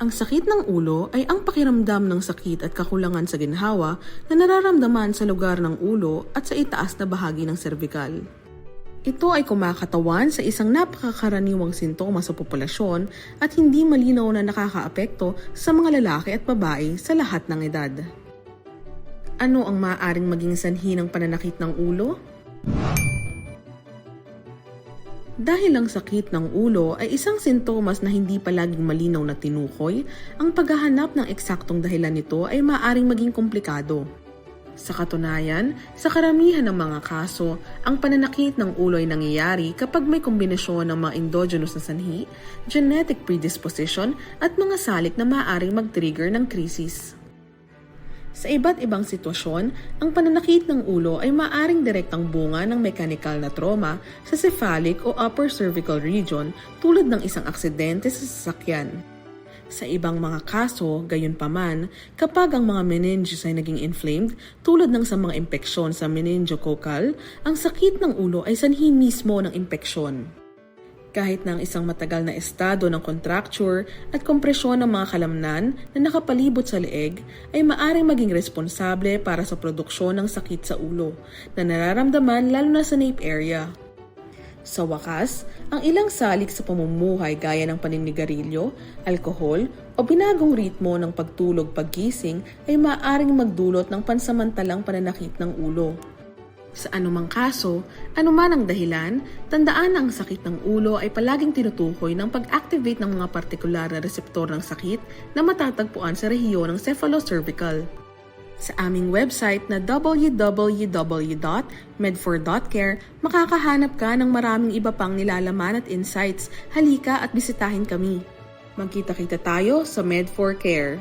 Ang sakit ng ulo ay ang pakiramdam ng sakit at kakulangan sa ginhawa na nararamdaman sa lugar ng ulo at sa itaas na bahagi ng servikal. Ito ay kumakatawan sa isang napakakaraniwang sintomas sa populasyon at hindi malinaw na nakakaapekto sa mga lalaki at babae sa lahat ng edad. Ano ang maaaring maging sanhi ng pananakit ng ulo? Dahil ang sakit ng ulo ay isang sintomas na hindi palaging malinaw na tinukoy, ang paghahanap ng eksaktong dahilan nito ay maaaring maging komplikado. Sa katunayan, sa karamihan ng mga kaso, ang pananakit ng ulo ay nangyayari kapag may kombinasyon ng mga endogenous na sanhi, genetic predisposition at mga salik na maaaring mag-trigger ng krisis. Sa iba't ibang sitwasyon, ang pananakit ng ulo ay maaring direktang bunga ng mechanical na trauma sa cephalic o upper cervical region tulad ng isang aksidente sa sasakyan. Sa ibang mga kaso, gayon paman, kapag ang mga meninges ay naging inflamed, tulad ng sa mga impeksyon sa meningococcal, ang sakit ng ulo ay sanhi mismo ng impeksyon. Kahit na ang isang matagal na estado ng contracture at kompresyon ng mga kalamnan na nakapalibot sa leeg ay maaring maging responsable para sa produksyon ng sakit sa ulo na nararamdaman lalo na sa nape area. Sa wakas, ang ilang salik sa pamumuhay gaya ng paninigarilyo, alkohol o binagong ritmo ng pagtulog paggising ay maaaring magdulot ng pansamantalang pananakit ng ulo. Sa anumang kaso, anuman ang dahilan, tandaan na ang sakit ng ulo ay palaging tinutukoy ng pag-activate ng mga partikular na reseptor ng sakit na matatagpuan sa rehiyon ng cephalocervical. Sa aming website na www.medfor.care, makakahanap ka ng maraming iba pang nilalaman at insights. Halika at bisitahin kami. Magkita-kita tayo sa Med4Care.